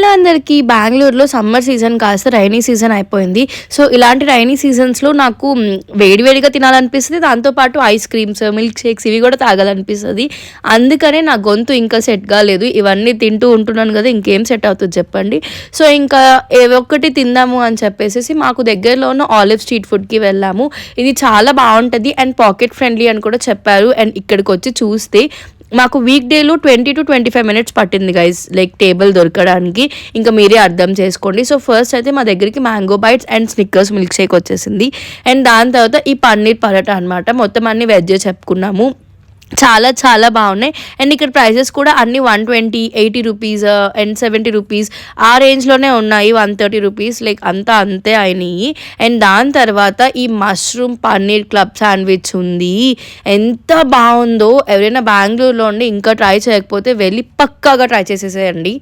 Hello అందరికీ బెంగళూరులో summer season కాస్త రైనీ సీజన్ అయిపోయింది. సో ఇలాంటి రైనీ సీజన్స్లో నాకు వేడివేడిగా తినాలనిపిస్తుంది. దాంతోపాటు ఐస్ క్రీమ్స్ మిల్క్ షేక్స్ ఇవి కూడా తాగాలనిపిస్తుంది. అందుకనే నా గొంతు ఇంకా సెట్ కాలేదు. ఇవన్నీ తింటూ ఉంటున్నాను కదా ఇంకేం సెట్ అవుతుంది చెప్పండి. సో ఇంకా ఏ ఒక్కటి తిందాము అని చెప్పేసి మాకు దగ్గరలో ఉన్న ఆలివ్ స్ట్రీట్ ఫుడ్కి వెళ్ళాము. ఇది చాలా బాగుంటుంది అండ్ పాకెట్ ఫ్రెండ్లీ అని కూడా చెప్పారు. అండ్ ఇక్కడికి వచ్చి చూస్తే మాకు వీక్ డేలో twenty two twenty five minutes పట్టింది గైస్ లైక్ టేబుల్ దొరకడానికి. ఇంకా మీరే అర్థం చేసుకోండి. సో ఫస్ట్ అయితే మా దగ్గరికి mango bites and Snickers milk shake వచ్చేసింది. అండ్ దాని తర్వాత ఈ పన్నీర్ పరోటా అనమాట మొత్తం అన్ని వెజ్ చెప్పుకున్నాము. చాలా చాలా బాగున్నాయి. అండ్ ఇక్కడ ప్రైసెస్ కూడా అన్ని one twenty eighty rupees uh, and seventy rupees ఆ రేంజ్లోనే ఉన్నాయి వన్ థర్టీ రూపీస్. లైక్ అంతా అంతే అయినాయి. అండ్ దాని తర్వాత ఈ మష్రూమ్ పన్నీర్ క్లబ్ శాండ్విచ్ ఉంది. ఎంత బాగుందో. ఎవరైనా బెంగళూరులో ఉండి ఇంకా ట్రై చేయకపోతే వెళ్ళి పక్కాగా ట్రై చేసేసేయండి.